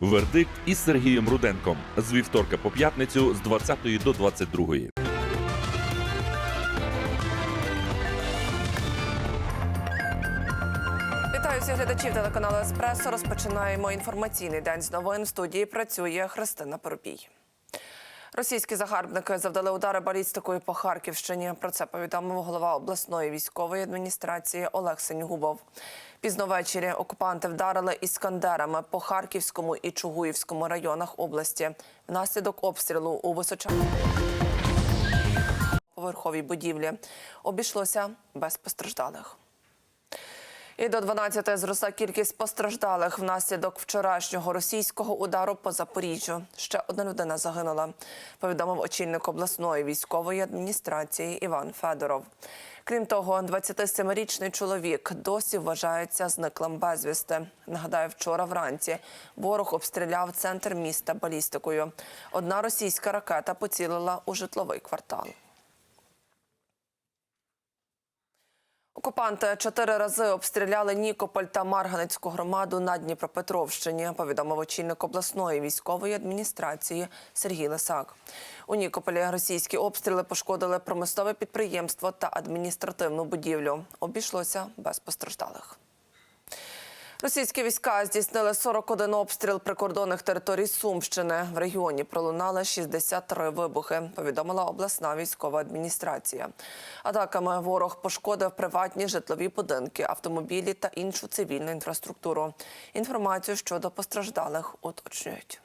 Вердикт із Сергієм Руденком з вівторка по п'ятницю з 20 до 22. Вітаю всіх глядачів телеканалу Еспресо. Розпочинаємо інформаційний день з новин. В студії працює Христина Поробій. Російські загарбники завдали удари балістикою по Харківщині. Про це повідомив голова обласної військової адміністрації Олег Сеньгубов. Пізно ввечері окупанти вдарили іскандерами по Харківському і Чугуївському районах області. Внаслідок обстрілу у височаному поверховій будівлі обійшлося без постраждалих. І до 12 зросла кількість постраждалих внаслідок вчорашнього російського удару по Запоріжжю. Ще одна людина загинула, повідомив очільник обласної військової адміністрації Іван Федоров. Крім того, 27-річний чоловік досі вважається зниклим безвісти. Нагадаю, вчора вранці ворог обстріляв центр міста балістикою. Одна російська ракета поцілила у житловий квартал. Окупанти чотири рази обстріляли Нікополь та Марганецьку громаду на Дніпропетровщині. Повідомив очільник обласної військової адміністрації Сергій Лисак. У Нікополі російські обстріли пошкодили промислове підприємство та адміністративну будівлю. Обійшлося без постраждалих. Російські війська здійснили 41 обстріл прикордонних територій Сумщини. В регіоні пролунали 63 вибухи. Повідомила обласна військова адміністрація. Атаками ворог пошкодив приватні житлові будинки, автомобілі та іншу цивільну інфраструктуру. Інформацію щодо постраждалих уточнюють.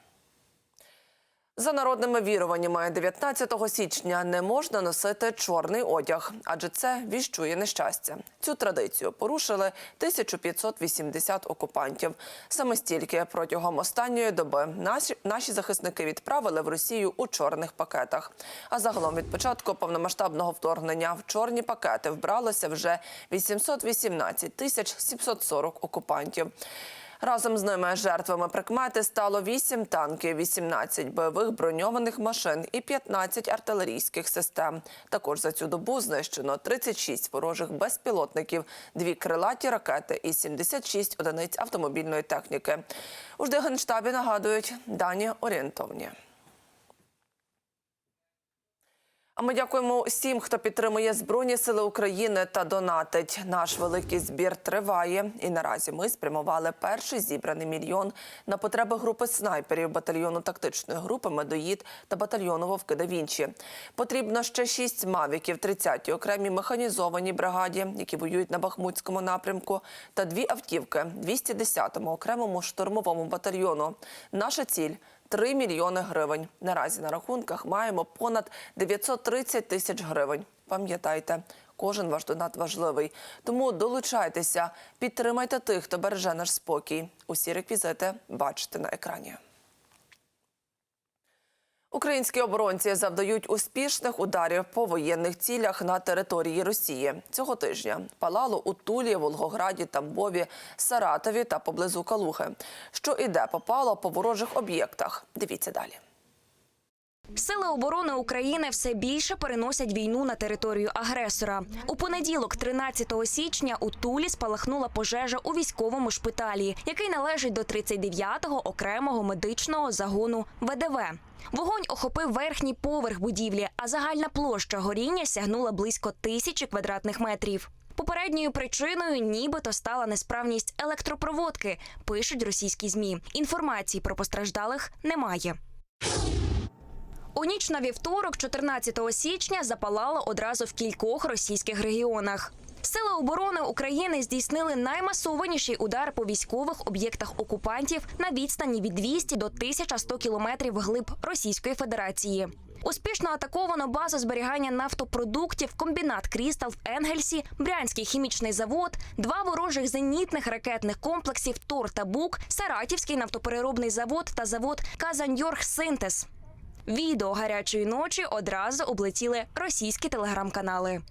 За народними віруваннями, 19 січня не можна носити чорний одяг, адже це віщує нещастя. Цю традицію порушили 1580 окупантів. Саме стільки протягом останньої доби наші, наші захисники відправили в Росію у чорних пакетах. А загалом від початку повномасштабного вторгнення в чорні пакети вбралося вже 818 тисяч 740 окупантів. Разом з ними жертвами прикмети стало 8 танків, 18 бойових броньованих машин і 15 артилерійських систем. Також за цю добу знищено 36 ворожих безпілотників, дві крилаті ракети і 76 одиниць автомобільної техніки. У Ждигенштабі нагадують дані орієнтовні. А ми дякуємо всім, хто підтримує Збройні Сили України та донатить. Наш великий збір триває. І наразі ми спрямували перший зібраний мільйон на потреби групи снайперів батальйону тактичної групи Медоїд та батальйону Вовки да Вінчі. Потрібно ще шість мавіків 30-й окремій механізованій бригаді, які воюють на Бахмутському напрямку, та дві автівки 210-му окремому штурмовому батальйону. Наша ціль. 3 мільйони гривень. Наразі на рахунках маємо понад 930 тисяч гривень. Пам'ятайте, кожен ваш донат важливий. Тому долучайтеся, підтримайте тих, хто береже наш спокій. Усі реквізити бачите на екрані. Українські оборонці завдають успішних ударів по воєнних цілях на території Росії. Цього тижня палало у Тулі, Волгограді, Тамбові, Саратові та поблизу Калухи. Що і де попало по ворожих об'єктах. Дивіться далі. Сили оборони України все більше переносять війну на територію агресора. У понеділок, 13 січня, у Тулі спалахнула пожежа у військовому шпиталі, який належить до 39-го окремого медичного загону ВДВ. Вогонь охопив верхній поверх будівлі, а загальна площа горіння сягнула близько тисячі квадратних метрів. Попередньою причиною нібито стала несправність електропроводки, пишуть російські змі. Інформації про постраждалих немає. У ніч на вівторок, 14 січня, запалало одразу в кількох російських регіонах. Сили оборони України здійснили наймасованіший удар по військових об'єктах окупантів на відстані від 200 до 1100 кілометрів глиб Російської Федерації. Успішно атаковано базу зберігання нафтопродуктів, комбінат Крістал в Енгельсі, Брянський хімічний завод, два ворожих зенітних ракетних комплексів Тор та Бук, Саратівський нафтопереробний завод та завод Казаньорг Синтез. Відео гарячої ночі одразу облетіли російські телеграм-канали.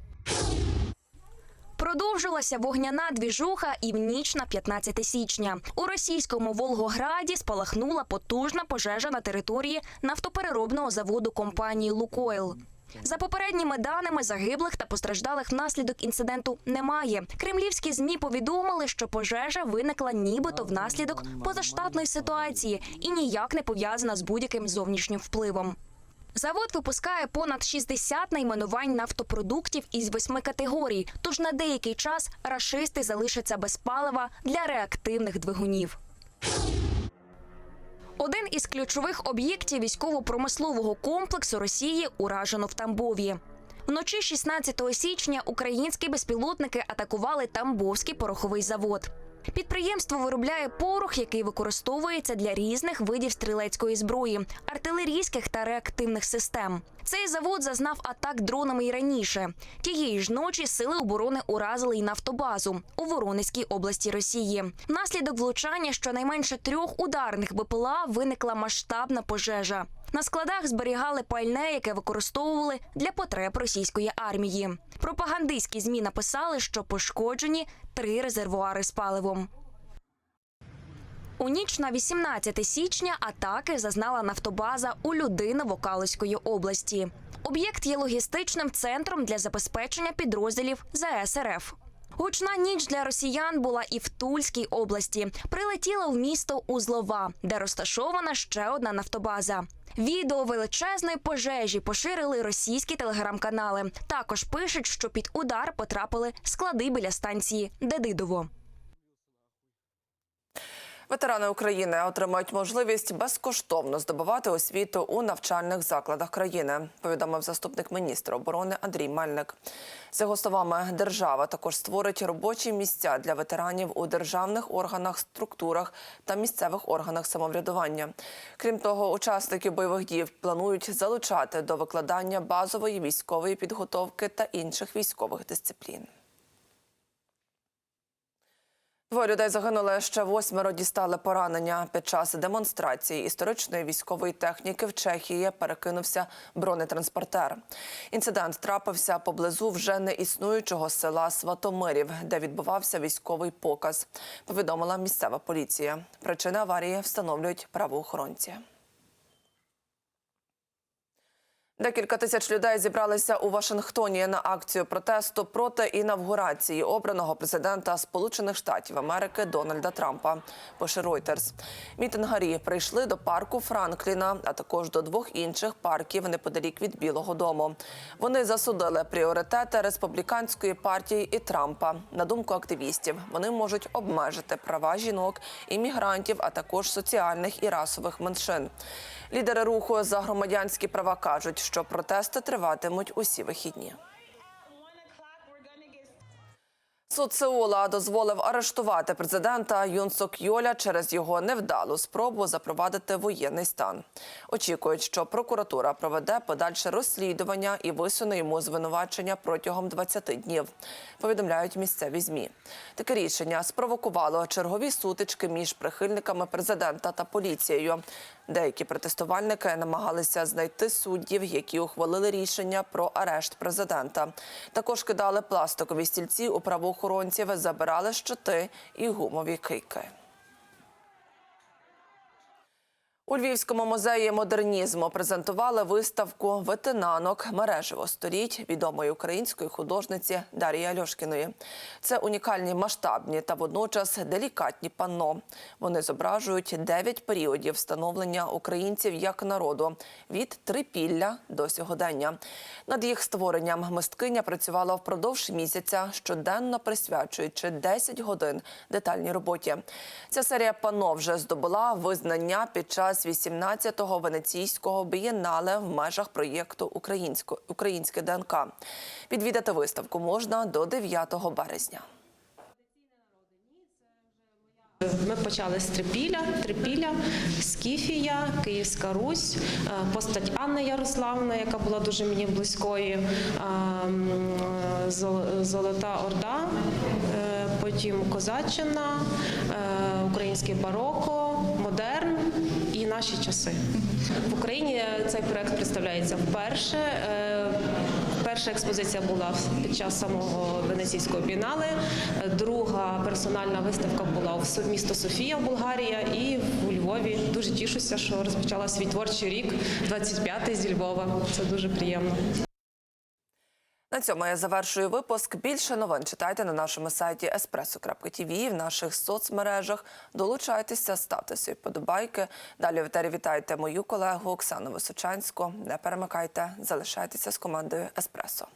Продовжилася вогняна двіжуха і в ніч на 15 січня. У російському Волгограді спалахнула потужна пожежа на території нафтопереробного заводу компанії Лукойл. За попередніми даними загиблих та постраждалих внаслідок інциденту немає. Кремлівські змі повідомили, що пожежа виникла нібито внаслідок позаштатної ситуації і ніяк не пов'язана з будь-яким зовнішнім впливом. Завод випускає понад 60 найменувань нафтопродуктів із восьми категорій. Тож на деякий час рашисти залишаться без палива для реактивних двигунів. Один із ключових об'єктів військово-промислового комплексу Росії уражено в Тамбові. Вночі 16 січня українські безпілотники атакували Тамбовський пороховий завод. Підприємство виробляє порох, який використовується для різних видів стрілецької зброї, артилерійських та реактивних систем. Цей завод зазнав атак дронами й раніше. Тієї ж ночі сили оборони уразили й нафтобазу у Воронезькій області Росії. Внаслідок влучання щонайменше трьох ударних БПЛА виникла масштабна пожежа. На складах зберігали пальне, яке використовували для потреб російської армії. Пропагандистські змі написали, що пошкоджені три резервуари з паливом. У ніч на 18 січня атаки зазнала нафтобаза у Людиново-Калузької області. Об'єкт є логістичним центром для забезпечення підрозділів ЗС РФ. Гучна ніч для росіян була і в Тульській області. Прилетіла в місто Узлова, де розташована ще одна нафтобаза. Відео величезної пожежі поширили російські телеграм-канали. Також пишуть, що під удар потрапили склади біля станції Дедидово. Ветерани України отримають можливість безкоштовно здобувати освіту у навчальних закладах країни, повідомив заступник міністра оборони Андрій Мельник. За його словами, держава також створить робочі місця для ветеранів у державних органах, структурах та місцевих органах самоврядування. Крім того, учасники бойових дій планують залучати до викладання базової військової підготовки та інших військових дисциплін. Двоє людей загинули ще восьмеро дістали поранення. Під час демонстрації історичної військової техніки в Чехії перекинувся бронетранспортер. Інцидент трапився поблизу вже не існуючого села Сватомирів, де відбувався військовий показ. Повідомила місцева поліція. Причини аварії встановлюють правоохоронці. Декілька тисяч людей зібралися у Вашингтоні на акцію протесту проти інавгурації обраного президента Сполучених Штатів Америки Дональда Трампа. Пише Reuters. Мітингарі прийшли до парку Франкліна, а також до двох інших парків неподалік від Білого Дому. Вони засудили пріоритети республіканської партії і Трампа. На думку активістів, вони можуть обмежити права жінок, іммігрантів, а також соціальних і расових меншин. Лідери руху за громадянські права кажуть, що протести триватимуть усі вихідні. Суд Сеула дозволив арештувати президента Юн Сок Йоля через його невдалу спробу запровадити воєнний стан. Очікують, що прокуратура проведе подальше розслідування і висуне йому звинувачення протягом 20 днів. Повідомляють місцеві змі. Таке рішення спровокувало чергові сутички між прихильниками президента та поліцією. Деякі протестувальники намагалися знайти суддів, які ухвалили рішення про арешт президента. Також кидали пластикові стільці у правоохоронців, забирали щити і гумові кийки. У Львівському музеї модернізму презентували виставку ветенанок мережево століть відомої української художниці Дар'ї Альошкіної. Це унікальні масштабні та водночас делікатні панно. Вони зображують дев'ять періодів становлення українців як народу від трипілля до сьогодення. Над їх створенням мисткиня працювала впродовж місяця, щоденно присвячуючи 10 годин детальній роботі. Ця серія панно вже здобула визнання під час 18-го венеційського бієнале в межах проєкту «Українсько- Українське ДНК. Відвідати виставку можна до 9 березня. Ми почали з Трипіля, Трипіля, Скіфія, Київська Русь, е, постать Анни Ярославни, яка була дуже мені близькою, е, м, Зол- Золота Орда, е, потім Козаччина, е, українське бароко, наші часи. В Україні цей проект представляється вперше. Е, Перша експозиція була під час самого венеційського бінали. Друга персональна виставка була в місто Софія, Болгарія, і у Львові. Дуже тішуся, що розпочала свій творчий рік, 25-й зі Львова. Це дуже приємно. Цьому я завершую випуск. Більше новин читайте на нашому сайті espresso.tv в наших соцмережах. Долучайтеся, ставте свої подобайки. Далі в етері вітайте мою колегу Оксану Височанську. Не перемикайте, залишайтеся з командою Еспресо.